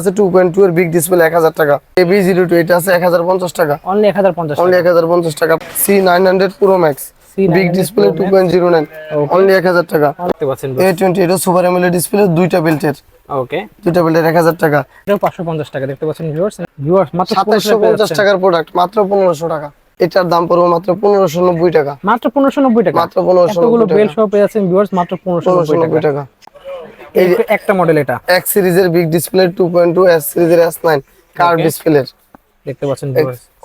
আছে two point two এর big display এক হাজার টাকা। এবি জিরো টু এটা আছে এক হাজার পঞ্চাশ টাকা। অনলি এক হাজার পঞ্চাশ অনলি এক হাজার পঞ্চাশ টাকা। C nine hundred pro max C900 big display Pro Max। Point zero nine only এক হাজার টাকা। দেখতে পাচ্ছেন এটা সুপার এমএলএ ডিসপ্লে দুইটা বেল্টের ওকে দুইটা বেল্টের এক হাজার টাকা। এটাও পাঁচশো পঞ্চাশ টাকা দেখতে পাচ্ছেন ভিউয়ার্স ভিউয়ার্স মাত্র সাতাশশো 1500 পেয়ে পঞ্চাশ টাকার প্রোডাক্ট মাত্র পনেরোশো টাকা। এটার দাম পড়বে মাত্র পনেরোশো নব্বই টাকা। মাত্র পনেরোশো নব্বই টাকা। মাত্র 1590 এতগুলো টাকা। বেল সহ পেয়ে ভিউয়ার্স মাত্র পনেরোশো পনেরোশো নব্বই নব্বই টাকা। একটা মডেল এটা। এক্স সিরিজের বিগ ডিসপ্লে 2.2 এস সিরিজের S9 কার ডিসপ্লে দেখতে পাচ্ছেন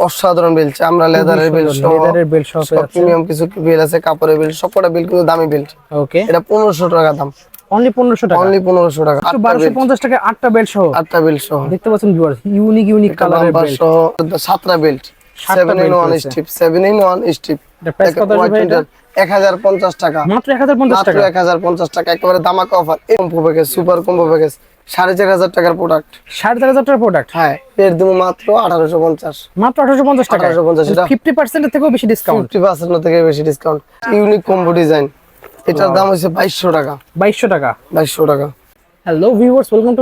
অসাধারণ বেল চামড়া লেদারের বেল লেদারের সহ। প্রিমিয়াম কিছু আছে কাপড়ের বেল সবটা বেল কিন্তু দামি বেল ওকে এটা 1500 টাকা দাম। অনলি 1500 টাকা? অনলি 1500 টাকা 1250 টাকা আটটা বেল্ট সহ। আটটা বেল্ট সহ। দেখতে পাচ্ছেন ভিউয়ার্স ইউনিক ইউনিক কালারের বেল্ট সহ সাতটা বেল্ট 7 ইন 1 স্ট্রিপ 7 ইন 1 এটা কত হবে হাজার পঞ্চাশ টাকা। ডিসকাউন্ট ইউনিক কম্বো ডিজাইন এটার দাম হচ্ছে বাইশশো টাকা। বাইশশো টাকা। বাইশশো টাকা। হ্যালো টু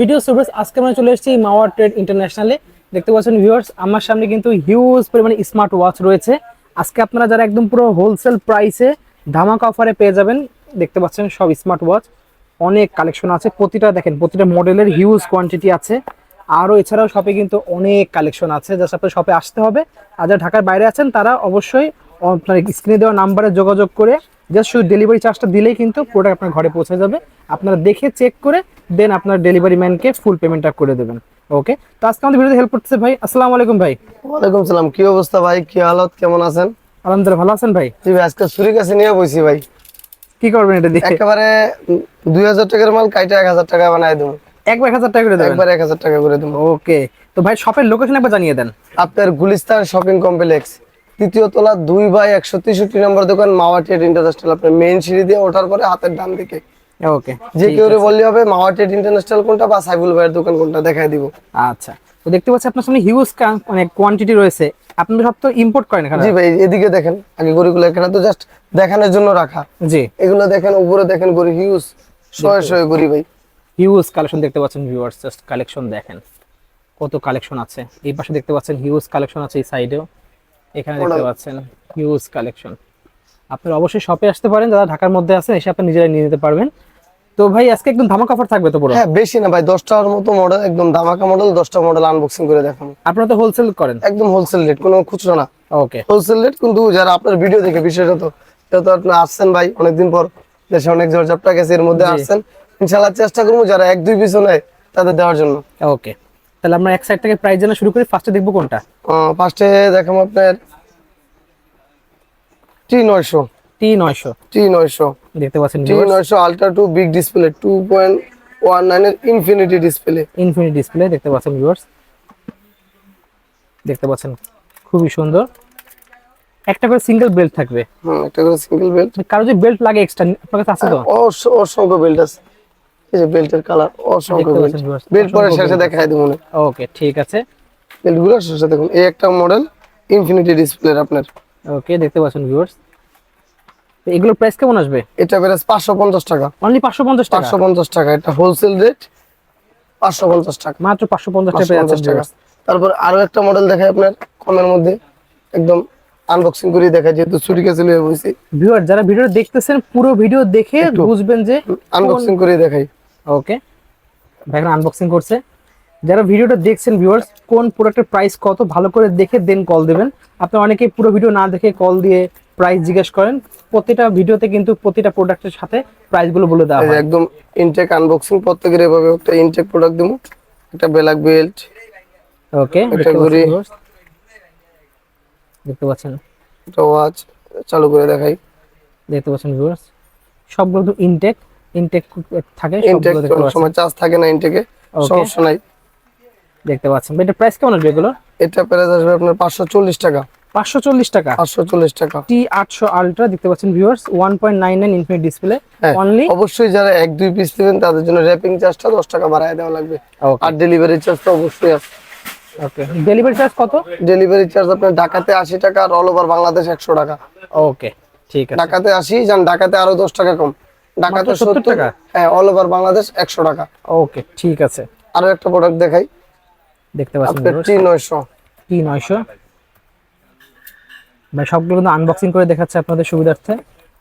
ভিডিও চলে এসেছি মাওয়ার ট্রেড দেখতে পাচ্ছেন আমার সামনে কিন্তু হিউজ পরিমাণে স্মার্ট ওয়াচ রয়েছে। আজকে আপনারা যারা একদম পুরো হোলসেল প্রাইসে ধামাকা অফারে পেয়ে যাবেন, দেখতে পাচ্ছেন সব স্মার্ট ওয়াচ অনেক কালেকশন আছে। প্রতিটা দেখেন, প্রতিটা মডেলের হিউজ কোয়ান্টিটি আছে। আরও এছাড়াও শপে কিন্তু অনেক কালেকশন আছে জাস্ট আপনার শপে আসতে হবে। আর যারা ঢাকার বাইরে আছেন, তারা অবশ্যই আপনার স্ক্রিনে দেওয়া নাম্বারে যোগাযোগ করে জাস্ট শুধু ডেলিভারি চার্জটা দিলেই কিন্তু প্রোডাক্ট আপনার ঘরে পৌঁছে যাবে। আপনারা দেখে চেক করে দেন আপনার ডেলিভারি ম্যানকে ফুল পেমেন্টটা করে দেবেন। ওকে তো আজকে আমাদের ভিডিওতে হেল্প করতেছে ভাই আসসালামু আলাইকুম ভাই। ওয়ালাইকুম সালাম কি অবস্থা ভাই? কি হালত? কেমন আছেন? আলহামদুলিল্লাহ ভালো আছেন ভাই? জি ভাই আজকে ছুরি কাছে নিয়ে বসি ভাই। কি করবেন এটা দিয়ে? একেবারে দুই হাজার টাকার মাল কাইটা এক হাজার টাকা বানাই দেবো। একবার এক হাজার টাকা করে দেবেন? একবার এক হাজার টাকা করে দেবো। ওকে তো ভাই শপের লোকেশন একবার জানিয়ে দেন। আপনার গুলিস্তান শপিং কমপ্লেক্স তৃতীয় তলা দুই বাই একশো তেষট্টি নম্বর দোকান মাওয়াটিয়াট ইন্টারন্যাশনাল আপনার মেইন সিঁড়ি দিয়ে ওঠার পরে হাতের ডান দিকে। ওকে যে কেউ বললে হবে মাওয়াটিয়াট ইন্টারন্যাশনাল কোনটা বা সাইবুল ভাইয়ের দোকান কোনটা দেখাই দিব। আচ্ছা তো দেখতে পাচ্ছি আপনার সামনে হিউজ মানে কোয়ান্টিটি রয়েছে। আপনি সব তো ইম্পোর্ট করেন এখানে? জি ভাই এদিকে দেখেন আগে গড়িগুলো এখানে তো জাস্ট দেখানোর জন্য রাখা। জি। এগুলো দেখেন উপরে দেখেন গড়ি হিউজ শয়ে শয়ে গড়ি ভাই। হিউজ কালেকশন দেখতে পাচ্ছেন ভিউয়ার্স জাস্ট কালেকশন দেখেন। কত কালেকশন আছে। এই পাশে দেখতে পাচ্ছেন হিউজ কালেকশন আছে এই সাইডেও এখানে দেখতে পাচ্ছেন হিউজ কালেকশন আপনারা অবশ্যই শপে আসতে পারেন যারা ঢাকার মধ্যে আছেন এসে আপনি নিজেরাই নিয়ে নিতে পারবেন। তো ভাই আজকে একদম ধামাকা অফার থাকবে তো পুরো? হ্যাঁ বেশি না ভাই দশটার মতো মডেল একদম দামাকা মডেল দশটা মডেল আনবক্সিং করে দেখাবো। আপনারা তো হোলসেল করেন? একদম হোলসেল রেট কোনো খুচরো না। ওকে হোলসেল রেট কিন্তু যারা আপনার ভিডিও দেখে বিষয়টা তো আপনি আসছেন ভাই অনেকদিন পর দেশে অনেক জোর ঝাপটা গেছে এর মধ্যে। আসছেন। ইনশাল্লাহ চেষ্টা করব যারা এক দুই পিছু নেয় তাদের দেওয়ার জন্য। ওকে তাহলে আমরা এক সাইড থেকে প্রাইস জানা শুরু করি ফার্স্টে দেখব কোনটা? ফার্স্টে দেখাবো আপনার টি নয়শো। টি নয়শো। টি নয়শো। দেখতে পাচ্ছেন টি নয়শো ultra two big display two point one নাইনের ইনফিনিটি ডিসপ্লে ইনফিনিটি ডিসপ্লে দেখতে পাচ্ছেন ভিউয়ার্স দেখতে পাচ্ছেন খুবই সুন্দর। একটা করে সিঙ্গেল বেল্ট থাকবে। হুম একটা করে সিঙ্গেল বেল্ট কারও যে বেল্ট লাগে এক্সট্রা আপনার কাছে আছে তো? অসংখ্য বেল্ট আছে। এই যে বেল্টের কালার অসংখ্য বেল্ট পাচ্ছেন viewers, বেল্ট পরে অসংখ্য শেষে দেখাই দেবো ওকে ঠিক আছে। বেল্টগুলো শেষে দেখুন এই একটা মডেল ইনফিনিটি ডিসপ্লে আপনার। ওকে দেখতে পাচ্ছেন ভিউয়ার্স এগুলোর প্রাইস কেমন আসবে? এটা পাঁচশো পঞ্চাশ টাকা। অনলি পাঁচশো পঞ্চাশ টাকা? পাঁচশো পঞ্চাশ টাকা। এটা হোলসেল রেট পাঁচশো পঞ্চাশ টাকা। মাত্র পাঁচশো পঞ্চাশ টাকা যাচ্ছেন টাকা। তারপর আরও একটা মডেল দেখাই আপনার কমের মধ্যে। একদম আনবক্সিং করে দেখাই যেহেতু ছুরি কাছে লিয়ে বসি। ভিউয়ার যারা ভিডিও দেখতেছেন পুরো ভিডিও দেখে বুঝবেন যে আনবক্সিং করে দেখাই। ওকে ভাই আনবক্সিং করছে। যারা ভিডিওটা দেখছেন ভিউয়ার্স কোন প্রোডাক্টের প্রাইস কত ভালো করে দেখে দেন কল দিবেন। আপনি অনেকে পুরো ভিডিও না দেখে কল দিয়ে প্রাইস জিজ্ঞেস করেন প্রতিটা ভিডিওতে কিন্তু প্রতিটা প্রোডাক্টের সাথে প্রাইসগুলো বলে দেওয়া হয়। একদম ইনটেক আনবক্সিং প্রত্যেকের এভাবে একটা ইনটেক প্রোডাক্ট দেবো একটা ব্ল্যাক বেল্ট ওকে একটা ঘড়ি। দেখতে পাচ্ছেন? একটা ওয়াচ চালু করে দেখাই। দেখতে পাচ্ছেন ভিউয়ার্স সবগুলো তো ইনটেক ইনটেক থাকে ইনটেক সবগুলো দেখতে পাচ্ছেন। সময় চার্জ থাকে না ইনটেকে সমস্যা নাই। দেখতে পাচ্ছেন। এটা প্রাইস কেমন আসবে এগুলো এটা প্রাইস আসবে আপনার পাঁচশো চল্লিশ টাকা। 540 টাকা। 540 টাকা। টি 800 আলট্রা দেখতে পাচ্ছেন ভিউয়ার্স 1.99 ইনফিনিট ডিসপ্লে অনলি অবশ্যই যারা এক দুই পিস তাদের জন্য র‍্যাপিং চার্জটা 10 টাকা বাড়ায় দেওয়া লাগবে। আর ডেলিভারি চার্জটা অবশ্যই ডেলিভারি চার্জ কত? ডেলিভারি চার্জ আপনার ঢাকাতে 80 টাকা আর অল ওভার বাংলাদেশ 100 টাকা। ওকে ঠিক আছে। ঢাকাতে 80 যান ঢাকাতে আরও 10 টাকা কম। ঢাকাতে 70 টাকা? হ্যাঁ অল ওভার বাংলাদেশ 100 টাকা। ওকে ঠিক আছে। আরও একটা প্রোডাক্ট দেখাই। দেখতে পাচ্ছেন নয়শো। 900 টি মানে সবগুলো কিন্তু আনবক্সিং করে দেখাচ্ছে আপনাদের সুবিধার্থে।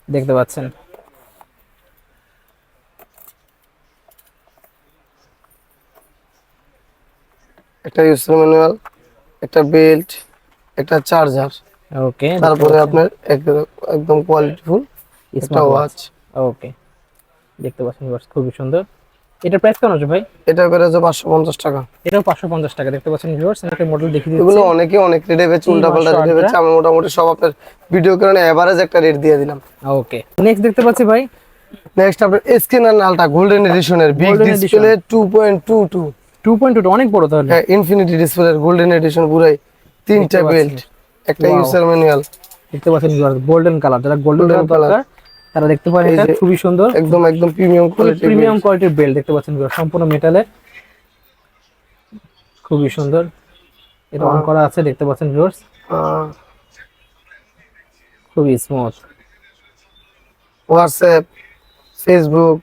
দেখতে পাচ্ছেন। একটা ইউসার ম্যানুয়াল একটা বেল্ট একটা চার্জার ওকে তারপরে আপনার একদম কোয়ালিটিফুল একটা ওয়াচ ওকে দেখতে পাচ্ছেন খুবই সুন্দর। এটার প্রাইস কেমন আছে ভাই? এটা পাঁচশো পঞ্চাশ টাকা। এটাও পাঁচশো পঞ্চাশ টাকা দেখতে পাচ্ছেন ভিউয়ার্স একটা মডেল দেখিয়ে এগুলো অনেকে অনেক রেটে বেচে উল্টা পাল্টা রেটে বেচে আমি মোটামুটি সব আপনার ভিডিও কারণে এভারেজ একটা রেট দিয়ে দিলাম। ওকে নেক্সট দেখতে পাচ্ছি ভাই। নেক্সট আপনার স্ক্যানার নালটা golden এডিশনের big display two point two two two point two অনেক বড় তাহলে। হ্যাঁ ইনফিনিটি ডিসপ্লের গোল্ডেন এডিশন পুরাই। তিনটা বেল্ট একটা. ইউজার ম্যানুয়াল দেখতে পাচ্ছেন গোল্ডেন কালার যারা গোল্ডেন কালার। তারা দেখতে পারেন এটা খুবই সুন্দর। একদম একদম প্রিমিয়াম কোয়ালিটি প্রিমিয়াম কোয়ালিটির বেল্ট দেখতে পাচ্ছেন সম্পূর্ণ মেটালের খুবই সুন্দর। এটা অন করা আছে দেখতে পাচ্ছেন ভিউয়ার্স। খুবই স্মুথ হোয়াটসঅ্যাপ ফেসবুক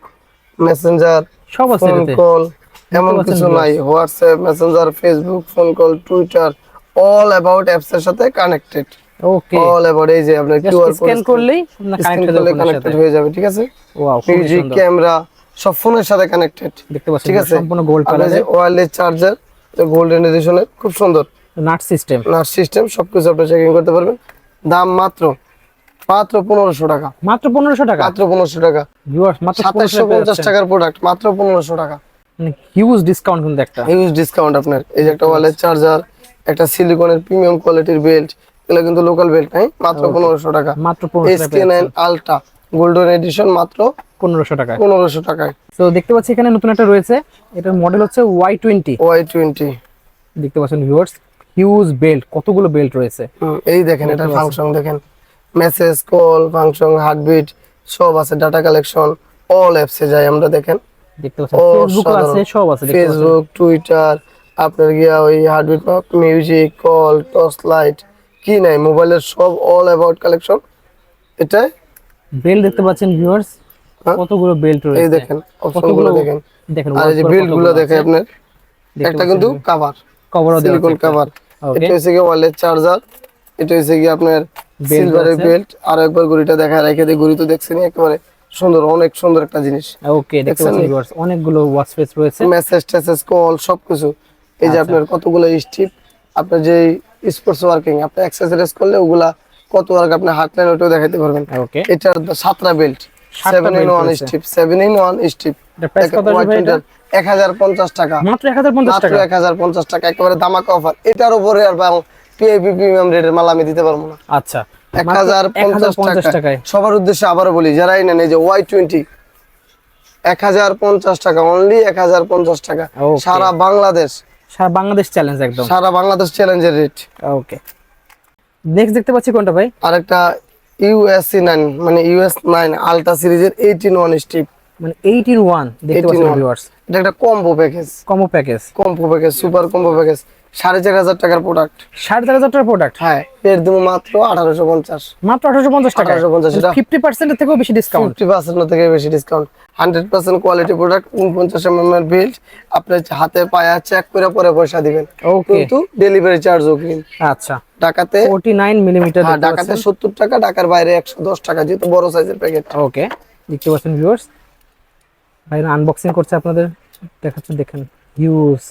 মেসেঞ্জার সব আছে ফোন কল এমন কিছু নাই। WhatsApp Messenger Facebook phone call Twitter all about apps এর সাথে কানেক্টেড ওকে অল অ্যাবাউট এই যে আপনার কিউআর কোড স্ক্যান করলেই কানেক্টেড হয়ে যাবে ঠিক আছে? ওয়াও মিউজিক ক্যামেরা সব ফোনের সাথে কানেক্টেড দেখতে পাচ্ছেন ঠিক আছে? সম্পূর্ণ গোল্ড যে কালারের ওয়্যারলেস চার্জার গোল্ডেন এডিশনের খুব সুন্দর। নাট সিস্টেম নার্স সিস্টেম সবকিছু আপনি চেকিং করতে পারবেন। দাম মাত্র মাত্র পনেরোশো টাকা। মাত্র পনেরোশো টাকা? মাত্র পনেরোশো টাকা। সাতাশশো পঞ্চাশ টাকার প্রোডাক্ট মাত্র পনেরোশো টাকা। হিউজ ডিসকাউন্ট কিন্তু একটা। হিউজ ডিসকাউন্ট আপনার। এই যে একটা ওয়ালের চার্জার একটা সিলিকনের প্রিমিয়াম কোয়ালিটির বেল্ট এগুলো কিন্তু লোকাল বেল্ট নাই মাত্র পনেরোশো টাকা। মাত্র S K nine ultra golden edition মাত্র পনেরোশো টাকা পনেরোশো টাকায়। তো দেখতে পাচ্ছি এখানে নতুন একটা রয়েছে। এটার মডেল হচ্ছে ওয়াই টোয়েন্টি ওয়াই টোয়েন্টি দেখতে পাচ্ছেন ভিউয়ার্স হিউজ বেল্ট কতগুলো বেল্ট রয়েছে। এই দেখেন ফাংশন দেখেন। মেসেজ কল ফাংশন হার্টবিট সব আছে ডাটা কালেকশন অল অ্যাপসে যাই আমরা দেখেন। দেখতে পাচ্ছেন ফেসবুক আছে সব আছে ফেসবুক টুইটার আপনার গিয়া ওই heartbeat music call torch light কি নাই? মোবাইলের সব অল অ্যাবাউট কালেকশন এটা বেল্ট দেখতে পাচ্ছেন ভিউয়ার্স হ্যাঁ? কতগুলো বেল্ট এই দেখেন অপশনগুলো দেখেন। দেখেন আর এই যে বেল্টগুলো দেখে আপনার। একটা কিন্তু কাভার কভারও দেওয়া সিলিকন কাভার এটা হচ্ছে গিয়ে ওয়ালের চার্জার এটা হচ্ছে গিয়ে আপনার সিলভারের। বেল্ট আর একবার ঘড়িটা দেখা রেখে দিয়ে ঘড়ি তো দেখছেন একেবারে সুন্দর অনেক সুন্দর একটা জিনিস। ওকে দেখতে পাচ্ছেন ভিউয়ার্স অনেকগুলো ওয়াচ ফেস রয়েছে। মেসেজ টেসেজ কল সবকিছু। এই যে আপনার কতগুলো স্টিপ আপনার যে স্পোর্টস ওয়ার্কিং আপনি এক্সারসাইজ করলে ওগুলা কত ওয়ার্ক আপনি হার্ট লাইন ওটাও দেখাতে পারবেন। ওকে এটার সাতটা belt seven in one strap seven in one strap এটা এটা এক হাজার পঞ্চাশ টাকা। মাত্র 1050 মাত্র টাকা? এক হাজার পঞ্চাশ টাকা একেবারে দামাকা অফার এটার উপরে আর পিআইপি প্রিমিয়াম রেটের মাল আমি দিতে পারব না। আচ্ছা। এক হাজার পঞ্চাশ টাকা টাকায়। সবার উদ্দেশ্যে আবারও বলি যারাই নেন এই যে ওয়াই টোয়েন্টি এক হাজার পঞ্চাশ টাকা অনলি এক হাজার পঞ্চাশ টাকা। সারা বাংলাদেশ সারা বাংলাদেশ চ্যালেঞ্জ একদম। সারা বাংলাদেশ চ্যালেঞ্জের রেট ওকে নেক্সট দেখতে পাচ্ছি কোনটা ভাই? আরেকটা ইউএসসি নাইন মানে ইউএস নাইন আলট্রা সিরিজের এইটিন ওয়ান স্টিপ মানে 18 ওয়ান দেখতে 18 পাচ্ছেন ভিউয়ার্স এটা একটা combo package combo package combo package super combo package সাড়ে চার হাজার টাকার প্রোডাক্ট সাড়ে চার হাজার টাকার প্রোডাক্ট হ্যাঁ এর দেবো মাত্র আঠারোশো পঞ্চাশ। মাত্র আঠারোশো পঞ্চাশ টাকা 1850 এটা- ফিফটি পার্সেন্টের থেকেও বেশি ডিসকাউন্ট ফিফটি পার্সেন্ট থেকে বেশি discount hundred percent quality product উনপঞ্চাশ এম এম এর বিল্ড আপনি হাতে পায়া চেক করে পরে পয়সা দিবেন। কিন্তু ডেলিভারি চার্জও কিন। আচ্ছা। ঢাকাতে ফোর্টি নাইন মিলিমিটার হ্যাঁ ঢাকাতে সত্তর টাকা ঢাকার বাইরে একশো দশ টাকা যেহেতু বড় সাইজের প্যাকেট ওকে দেখতে পাচ্ছেন ভিউয়ার্স ভাই আনবক্সিং করছে আপনাদের। দেখাচ্ছে দেখেন। হিউজ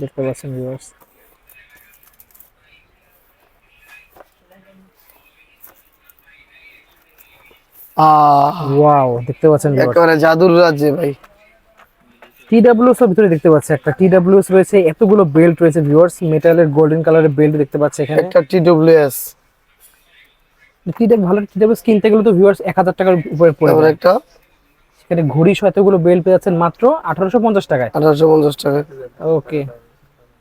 দেখতে পাচ্ছেন ভিউয়ার্স আহ ওয়াও দেখতে পাচ্ছেন ভিউয়ার্স একেবারে জাদুর রাজ্যে ভাই। টিডাব্লিউএস এর ভিতরে দেখতে পাচ্ছি একটা। টিডাব্লিউএস রয়েছে এতগুলো বেল্ট রয়েছে ভিউয়ার্স মেটালের গোল্ডেন কালারের বেল্ট দেখতে পাচ্ছি এখানে। একটা টিডব্লিউএস ভালো টিডাব্লিউএস কিনতে গেলে তো ভিউয়ার্স 1000 টাকার উপরে পড়ে একটা? সেখানে ঘড়ি সহ এতগুলো বেল্ট পেয়ে যাচ্ছেন মাত্র 1850 টাকায়। আঠারোশো পঞ্চাশ টাকা ওকে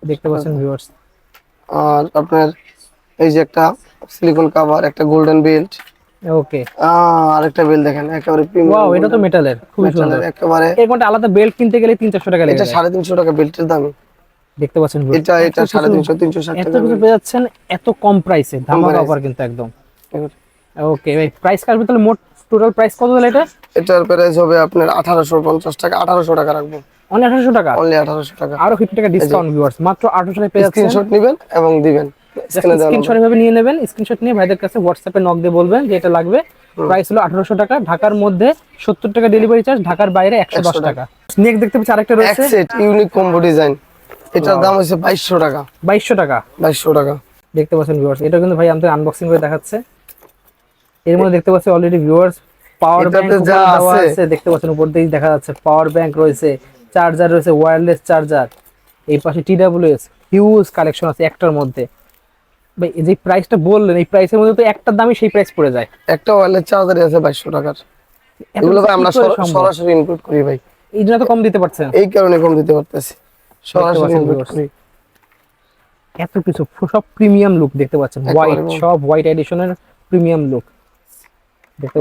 দেখতে পাচ্ছেন ভিউয়ার্স আর আপনার এই যে একটা সিলিকন কাভার একটা গোল্ডেন বেল্ট ওকে আর একটা বেল্ট দেখেন একেবারে ওয়াও এটা তো মেটালের খুবই সুন্দর। একেবারে এর কোনটা আলাদা বেল্ট কিনতে গেলে 300 টাকা লেগে এটা যায়। সাড়ে তিনশো টাকা বেল্টের দাম। দেখতে পাচ্ছেন। এটা এটা এত সাড়ে কিছু- তিনশো তিনশো এত টাকা কিছু পেয়ে যাচ্ছেন এত কম প্রাইসে ধামাকা অফার কিন্তু একদম। ওকে ভাই প্রাইস কাটবে তাহলে মোট টোটাল প্রাইস কত তাহলে এটা? এটার প্রাইস হবে আপনার আঠারোশো পঞ্চাশ টাকা আঠারোশো টাকা রাখব। অনলি টাকা? অনলি আঠারোশো টাকা। আরও ফিফটি টাকা ডিসকাউন্ট ভিউয়ার্স মাত্র আঠারোশো টাকা পেয়ে যাচ্ছেন। স্ক্রিনশট নিবেন এবং দিবেন। স্ক্রিনশট নিয়ে নেবেন স্ক্রিনশট নিয়ে ভাইদের কাছে হোয়াটসঅ্যাপে নক দিয়ে বলবেন যে এটা লাগবে। প্রাইস হলো আঠারোশো টাকা ঢাকার মধ্যে সত্তর টাকা ডেলিভারি চার্জ ঢাকার বাইরে একশো দশ টাকা। নেক্সট দেখতে পাচ্ছি আরেকটা রয়েছে। সেট ইউনিক কম্বো ডিজাইন এটার দাম হচ্ছে টাকা। টাকা। টাকা। দেখতে পাচ্ছেন ভিউয়ার্স এটা কিন্তু ভাই আমাদের আনবক্সিং করে দেখাচ্ছে। এর মধ্যে দেখতে পাচ্ছি অলরেডি ভিউয়ার্স পাওয়ার ব্যাংক যা আছে- দেখতে পাচ্ছেন উপর দিকে দেখা যাচ্ছে পাওয়ার ব্যাংক রয়েছে। চার্জার রয়েছে ওয়্যারলেস চার্জার এই পাশে টিডাব্লিউএস হিউজ কালেকশন আছে একটার মধ্যে। ভাই এই যে প্রাইসটা বললেন এই প্রাইসের মধ্যে তো একটার দামই সেই প্রাইস পড়ে যায়। একটা ওয়ালের চার্জারই আছে বাইশশো টাকার। এগুলো ভাই আমরা? সরাসরি ইনপুট করি ভাই। এই জন্য তো কম দিতে পারছেন। এই কারণে কম দিতে পারতেছি। সরাসরি ইনপুট করি। এত কিছু সব প্রিমিয়াম লুক দেখতে পাচ্ছেন। হোয়াইট সব হোয়াইট এডিশনের প্রিমিয়াম লুক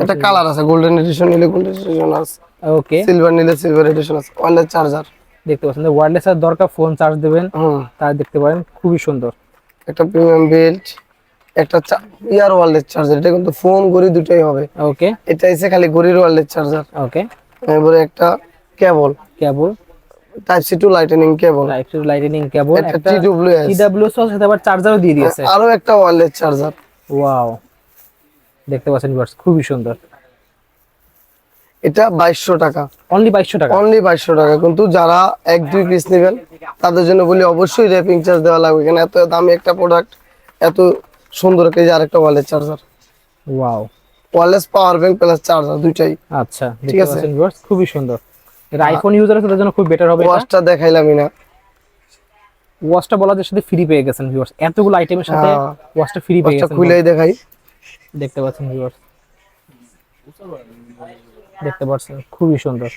এটা কালার আছে গোল্ডেন এডিশন নিলে গোল্ডেন এডিশন আছে ওকে সিলভার নিলে সিলভার এডিশন আছে ওয়ালের চার্জার দেখতে পাচ্ছেন ওয়্যারলেস আর দরকার ফোন চার্জ দেবেন হুম। তার দেখতে পারেন খুবই সুন্দর। একটা প্রিমিয়াম বেল্ট একটা ইয়ার ওয়ালের চার্জার এটা কিন্তু ফোন ঘড়ি দুটোই হবে। ওকে এটা এসে খালি ঘড়ির ওয়ালের চার্জার ওকে এরপরে একটা cable cable type C to lightning cable light lightning cable একটা T W S T W এর সাথে আবার চার্জারও দিয়ে দিয়েছে। আরও একটা ওয়ালের চার্জার ওয়াও দেখতে পাচ্ছেন ভিউয়ার্স খুবই সুন্দর। এটা বাইশশো টাকা। অনলি 2200 টাকা? অনলি বাইশশো টাকা। কিন্তু যারা এক দুই পিস নেবেন তাদের জন্য বলি অবশ্যই র্যাপিং চার্জ দেওয়া লাগবে। কেন এত দামি একটা প্রোডাক্ট এত সুন্দর যে আরেকটা ওয়ালের charger wow wireless power bank plus charger দুইটাই। আচ্ছা ঠিক আছে। ভিউয়ার্স খুবই সুন্দর। এটা আইফোন ইউজার তাদের জন্য খুব বেটার হবে এটা। ওয়াচটা দেখাইলামই না। ওয়াচটা বলাদের সাথে ফ্রি পেয়ে গেছেন ভিউয়ার্স এতগুলো আইটেমের সাথে হ্যাঁ। ওয়াচটা ফ্রি পেয়ে ওয়াচটা গেছেন খুলেই দেখাই। দেখতে পাচ্ছেন ভিউয়ার্স দেখতে পাচ্ছেন খুবই সুন্দর।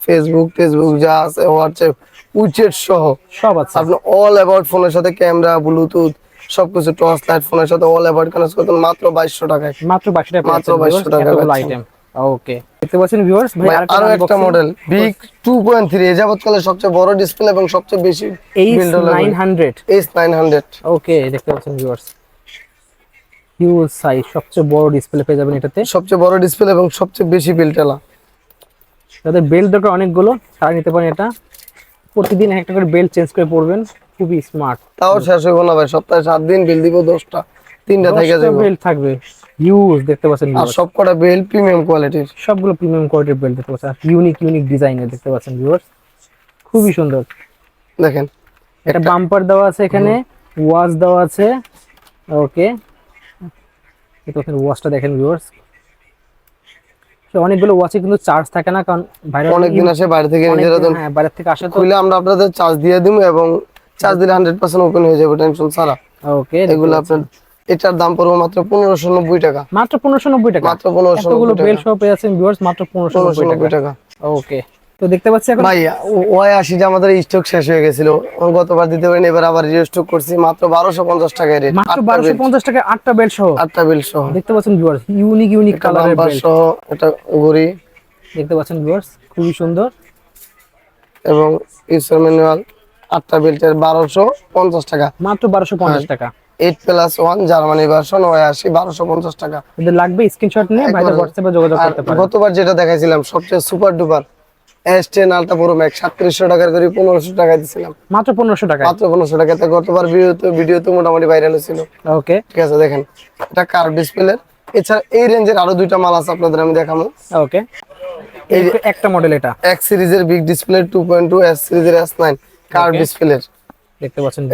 ফেসবুক টেসবুক যা আছে হোয়াটসঅ্যাপ উইচেট সহ। সব আছে। আপনি অল অ্যাবাউট ফোনের সাথে ক্যামেরা ব্লুটুথ সবকিছু টর্চ লাইট ফোনের সাথে অল অ্যাবাউট কানেক্ট করতেন মাত্র বাইশশো টাকায়। মাত্র 22 টাকা মাত্র 22 টাকা। আইটেম ওকে দেখতে পাচ্ছেন ভিউয়ার্স ভাই আরও একটা model big two point three এ যাবৎকালে সবচেয়ে বড় ডিসপ্লে এবং সবচেয়ে বেশি এইচ নাইন হান্ড্রেড ওকে দেখতে পাচ্ছেন ভিউয়ার্স হিউজ সাইজ সবচেয়ে বড় ডিসপ্লে পেয়ে যাবেন এটাতে। সবচেয়ে বড় ডিসপ্লে এবং সবচেয়ে বেশি বিল টেলা তাদের বেল্ট দরকার অনেকগুলো ছাড়া নিতে পারেন এটা। প্রতিদিন একটা করে বেল্ট চেঞ্জ করে পরবেন খুবই স্মার্ট তাও শেষ হইব না ভাই সপ্তাহে সাত দিন বিল দিব দশটা তিনটা থেকে যাব বেল্ট থাকবে হিউজ দেখতে পাচ্ছেন আর viewers। সব কটা বেল প্রিমিয়াম কোয়ালিটির সবগুলো প্রিমিয়াম কোয়ালিটির বেল্ট দেখতে পাচ্ছেন ইউনিক ইউনিক ডিজাইনের দেখতে পাচ্ছেন ভিউয়ার্স খুবই সুন্দর। দেখেন একটা বাম্পার দেওয়া আছে এখানে ওয়াচ দেওয়া আছে ওকে পাচ্ছেন ওয়াচটা দেখেন ভিউয়ার্স অনেকগুলো ওয়াচে কিন্তু চার্জ থাকে না কারণ বাইরে অনেকদিন আসে বাইরে থেকে নিজেরা হ্যাঁ বাইরে থেকে আসে তো। খুলে আমরা আপনাদের চার্জ দিয়ে দিব এবং চার্জ দিলে হান্ড্রেড পার্সেন্ট ওপেন হয়ে যাবে টেনশন ছাড়া। ওকে এগুলো আপনার এটার দাম পড়বে মাত্র পনেরোশো নব্বই টাকা। মাত্র পনেরোশো নব্বই টাকা। মাত্র পনেরোশো এতগুলো নব্বই বেল টাকা সহ ভিউয়ার্স মাত্র পনেরোশো পনেরোশো নব্বই নব্বই টাকা। টাকা। ওকে তো দেখতে পাচ্ছি এখন ভাই ওয়াই আশিটা আমাদের স্টক শেষ হয়ে গেছিল গতবার দিতে পারেন এবার আবার রিস্টক করছি মাত্র বারোশো পঞ্চাশ টাকায় রেট মাত্র বারোশো পঞ্চাশ টাকা আটটা বেল সহ। আটটা বিল সহ। দেখতে পাচ্ছেন ভিউয়ার্স ইউনিক ইউনিক বেল্ট সহ এটা ঘড়ি। দেখতে পাচ্ছেন ভিউয়ার্স খুবই সুন্দর। এবং ইউসার ম্যানুয়াল আটটা বেল্টের বারোশো পঞ্চাশ টাকা। মাত্র বারোশো পঞ্চাশ হ্যাঁ। টাকা। Eight plus one Germany version Y আশি বারোশো পঞ্চাশ টাকা। যদি লাগবে স্ক্রিনশট নিয়ে। হোয়াটসঅ্যাপে যোগাযোগ করতে পারেন। গতবার যেটা দেখাইছিলাম সবচেয়ে সুপার ডুপার প্রো টাকার করে টাকা দিছিলাম। মাত্র পনেরোশো টাকা মাত্র পনেরোশো টাকাতে গতবার ভিডিওতে ভিডিওতে মোটামুটি ভাইরাল ওকে। ঠিক আছে দেখেন। এটা কার ডিসপ্লে এছাড়া এই রেঞ্জের আরও দুইটা মাল আছে আপনাদের আমি দেখাবো। ওকে। এই একটা মডেল এটা। সিরিজের বিগ ডিসপ্লে সিরিজের দেখতে পাচ্ছেন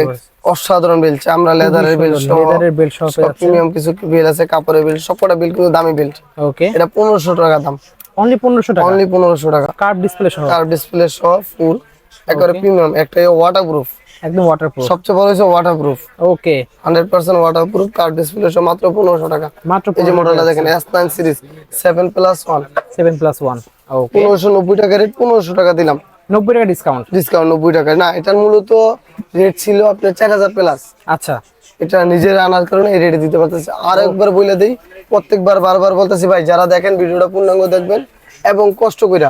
অসাধারণ বিল আমরা লেদারের বিল সুন্দর, leather-এর সহ প্রিমিয়াম কিছু বিল আছে কাপড়ের বিল সবকটা বিল কিন্তু দামি বিল ওকে এটা পনেরোশো টাকা দাম। অনলি পনেরোশো টাকা। অনলি পনেরোশো টাকা। কার্ভ ডিসপ্লে সহ। কার ডিসপ্লে সহ ফুল একবারে প্রিমিয়াম একটা ওয়াটার প্রুফ একদম ওয়াটারপ্রুফ সবচেয়ে বড় হচ্ছে water proof okay hundred percent water proof display সহ মাত্র পনেরোশো টাকা। মাত্র এই যে মডেলটা দেখেন S nine series seven plus one seven plus one okay পনেরোশো নব্বই টাকা রেট পনেরোশো টাকা দিলাম। নব্বই টাকা ডিসকাউন্ট ডিসকাউন্ট নব্বই টাকা। না এটার মূলত রেট ছিল আপনার চার হাজার প্লাস আচ্ছা। এটা নিজের আনার কারণে এই রেটে দিতে পারতেছি। আর একবার বলে দিই প্রত্যেকবার বারবার বলতেছি ভাই যারা দেখেন ভিডিওটা পূর্ণাঙ্গ দেখবেন এবং কষ্ট করে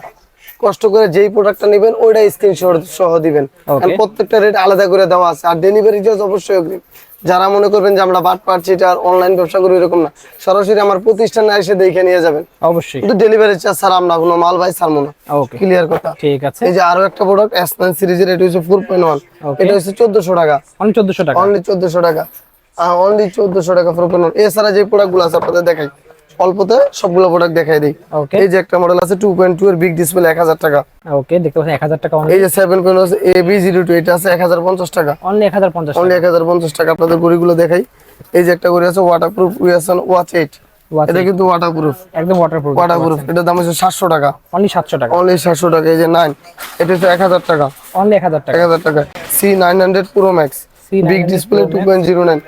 কষ্ট করে যেই প্রোডাক্টটা নেবেন ওইটা স্ক্রিনশট সহ দিবেন। কারণ প্রত্যেকটা রেট আলাদা করে দেওয়া আছে। আর ডেলিভারি চার্জ অবশ্যই অগ্রিম। যারা মনে করবেন যে আমরা বাট পাচ্ছি এটা অনলাইন ব্যবসা করি এরকম না। সরাসরি আমার প্রতিষ্ঠানে এসে দেখে নিয়ে যাবেন। অবশ্যই। কিন্তু ডেলিভারি চার্জ ছাড়া আমরা কোনো মাল ভাই ছাড়বো না। ওকে ক্লিয়ার কথা? ঠিক আছে। এই যে আরও একটা প্রোডাক্ট এস নাইন সিরিজের এটা হচ্ছে ফোর পয়েন্ট ওয়ান. এটা হচ্ছে চোদ্দশো টাকা। অনলি চোদ্দশো টাকা? অনলি চোদ্দশো টাকা। অনলি চোদ্দশো টাকা ফোর পয়েন্ট এছাড়া যে প্রোডাক্টগুলো আছে আপনাদের দেখাই। অল্পতে সবগুলো প্রোডাক্ট দেখাই দিই। ওকে এই যে একটা মডেল আছে টু পয়েন্ট টু এর বিগ ডিসপ্লে এক হাজার টাকা। ওকে দেখতে পাচ্ছেন এক হাজার টাকা এই যে seven point A B zero two এটা আছে এক হাজার পঞ্চাশ টাকা। অনলি এক হাজার পঞ্চাশ অনলি এক হাজার পঞ্চাশ টাকা আপনাদের ঘড়িগুলো দেখাই। এই যে একটা ঘড়ি আছে ওয়াটারপ্রুফ উইয়াসন ওয়াচ এইট এটা কিন্তু ওয়াটারপ্রুফ একদম ওয়াটারপ্রুফ ওয়াটারপ্রুফ এটার দাম হচ্ছে সাতশো টাকা। অনলি সাতশো টাকা। অনলি সাতশো টাকা। এই যে নাইন এটা হচ্ছে এক হাজার টাকা। অনলি এক হাজার এক টাকা হাজার টাকা। C nine hundred pro max C900 big display Pro two Max। Point zero nine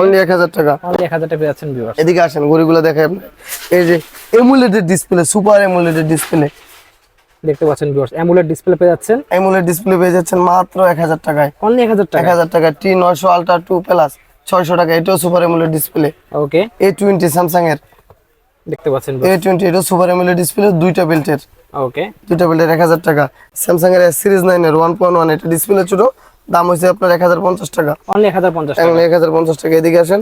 only এক হাজার টাকা। অনলি এক হাজার টাকা যাচ্ছেন ভিউয়ার এদিকে আসেন ঘড়িগুলো দেখাই আপনার। এই যে emulated display super emulated display দেখতে পাচ্ছেন ভিউয়ার্স অ্যামুলেট ডিসপ্লে পেয়ে যাচ্ছেন। এমুলেট ডিসপ্লে পেয়ে যাচ্ছেন মাত্র এক হাজার টাকায়। অনলি এক হাজার এক টাকা হাজার টাকা টি নয়শো আলট্রা টু প্লাস ছয়শো টাকা এটাও super emulate display okay A twenty Samsung এর দেখতে পাচ্ছেন এ টোয়েন্টি এটা সুপার এমুলেট ডিসপ্লে দুইটা বেল্টের ওকে দুইটা বেল্টের এক হাজার টাকা। স্যামসাং এর সিরিজ নাইন এর ওয়ান পয়েন্ট ওয়ান এটা ডিসপ্লে ছোট দাম হয়েছে আপনার এক হাজার পঞ্চাশ টাকা। অনলি এক হাজার পঞ্চাশ টাকা। এদিকে আসেন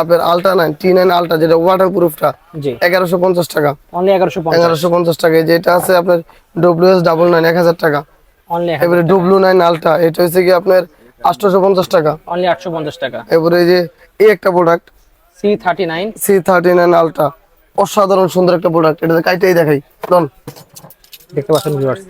আপনার ultra nine T nine ultra যেটা ওয়াটার প্রুফটা জি। এগারোশো পঞ্চাশ টাকা। অনলি এগারোশো পঞ্চাশ। এগারোশো পঞ্চাশ টাকা। যেটা আছে আপনার ডব্লিউ এস ডাবল নাইন এক হাজার টাকা। অনলি এবারে ডব্লিউ নাইন আলট্রা এটা হচ্ছে কি আপনার আটশোশো পঞ্চাশ টাকা। অনলি আটশো পঞ্চাশ টাকা। এবারে এই যে এই একটা product C thirty nine C thirty nine ultra অসাধারণ সুন্দর একটা প্রোডাক্ট এটা কাইটাই দেখাই। ডন দেখতে পাচ্ছেন ভিউয়ার্স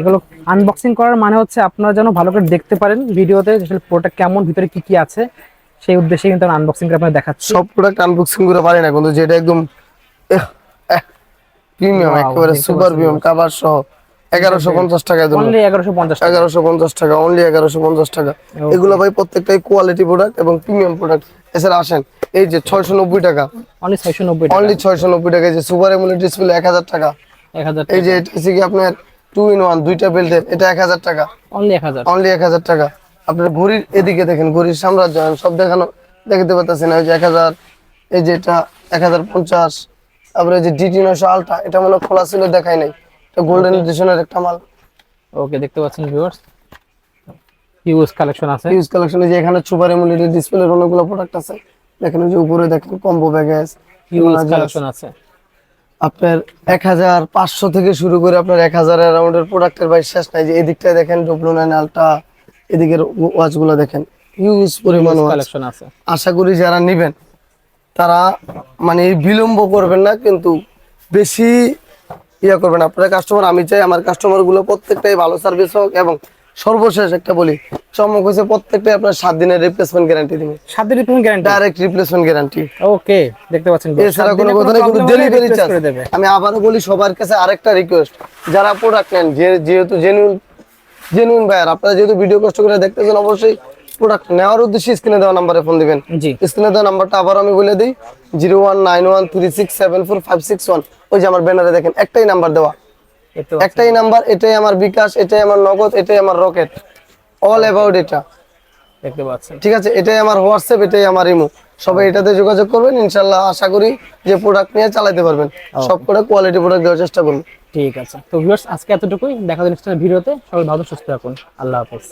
এগুলো আনবক্সিং করার মানে হচ্ছে আপনারা যেন ভালো করে দেখতে পারেন ভিডিওতে আসলে প্রোডাক্ট কেমন ভিতরে কি কি আছে। সেই উদ্দেশ্যে কিন্তু আনবক্সিং করে আপনাদের দেখাচ্ছি। সব প্রোডাক্ট আনবক্সিং করে পারি না কিন্তু যেটা একদম প্রিমিয়াম একেবারে সুপার প্রিমিয়াম কাভার সহ। এগারোশো পঞ্চাশ দেবো অনলি এগারোশো পঞ্চাশ টাকা। এগারোশো পঞ্চাশ টাকা অনলি এগারোশো পঞ্চাশ টাকা। এগুলো ভাই প্রত্যেকটাই কোয়ালিটি প্রোডাক্ট এবং প্রিমিয়াম প্রোডাক্ট এছাড়া আসেন এই যে ছয়শো নব্বই টাকা। অনলি ছয়শো নব্বই টাকা। অনলি ছয়শো নব্বই টাকা এই যে সুপার এমুলেট ডিসপ্লে এক হাজার টাকা। এক হাজার এই যে এটা হচ্ছে কি আপনার টু ইন ওয়ান দুইটা বেল্টের এটা এক হাজার টাকা। অনলি এক হাজার। অনলি এক হাজার টাকা। আপনার ঘড়ির এদিকে দেখেন ঘড়ির সাম্রাজ্য সব দেখানো দেখাতে পারতেছেন ওই যে এক হাজার এই যে এটা এক হাজার পঞ্চাশ। তারপরে যে ডিটি নয়শো আলট্রা এটা মনে খোলা ছিল দেখাই নাই। এটা গোল্ডেন এডিশনের একটা মাল। ওকে দেখতে পাচ্ছেন ভিউয়ার্স হিউজ কালেকশন আছে। ইউজ কালেকশনে যে এখানে সুপার এমুলেটেড ডিসপ্লের অনেকগুলো প্রোডাক্ট আছে। দেখেন যে উপরে দেখেন কম্বো ব্যাগেজ হিউজ কালেকশন আছে। আপনার এক হাজার পাঁচশো থেকে শুরু করে আপনার এক হাজার অ্যারাউন্ডের প্রোডাক্টের ভাই শেষ নাই। যে এদিকটায় দেখেন ডব্লু নাইন আলট্রা এদিকের ওয়াচগুলো দেখেন। ইউজ পরিমাণ। কালেকশন আছে। আশা করি যারা নিবেন তারা মানে বিলম্ব করবেন না কিন্তু বেশি ইয়া করবেন আপনারা কাস্টমার আমি চাই আমার কাস্টমারগুলো প্রত্যেকটাই ভালো সার্ভিস হোক এবং সর্বশেষ একটা বলি চমক হয়েছে প্রত্যেকটাই আপনার সাত দিনের রিপ্লেসমেন্ট গ্যারান্টি দিবে। সাত দিনের payment guarantee direct replacement guarantee okay দেখতে পাচ্ছেন এছাড়া কোনো কথা নেই কিন্তু ডেলিভারি চার্জ করে দেবে। আমি আবারও বলি সবার কাছে আরেকটা রিকোয়েস্ট যারা প্রোডাক্ট নেন যে যেহেতু জেনুইন জেনুইন ভাইয়ার আপনারা যেহেতু ভিডিও কষ্ট করে দেখতেছেন অবশ্যই প্রোডাক্ট নেওয়ার উদ্দেশ্যে স্ক্রিনে দেওয়া নাম্বারে ফোন দিবেন। জি। স্ক্রিনে দেওয়া নাম্বারটা আবার আমি বলে দিই zero one nine one three six seven four five six one ওই যে আমার ব্যানারে দেখেন একটাই নাম্বার দেওয়া। একটাই নাম্বার এটাই আমার বিকাশ এটাই আমার নগদ এটাই আমার রকেট। অল অ্যাবাউট এটা দেখতে পাচ্ছেন। ঠিক আছে এটাই আমার হোয়াটসঅ্যাপ এটাই আমার ইমো। সবাই এটাতে যোগাযোগ করবেন ইনশাল্লাহ আশা করি যে প্রোডাক্ট নিয়ে চালাতে পারবেন। সব করে কোয়ালিটি প্রোডাক্ট দেওয়ার চেষ্টা করুন। ঠিক আছে। তো ভিউয়ার্স আজকে এতটুকুই। দেখা যাচ্ছে ভিডিওতে। সবাই ভালো সুস্থ থাকুন। আল্লাহ হাফেজ।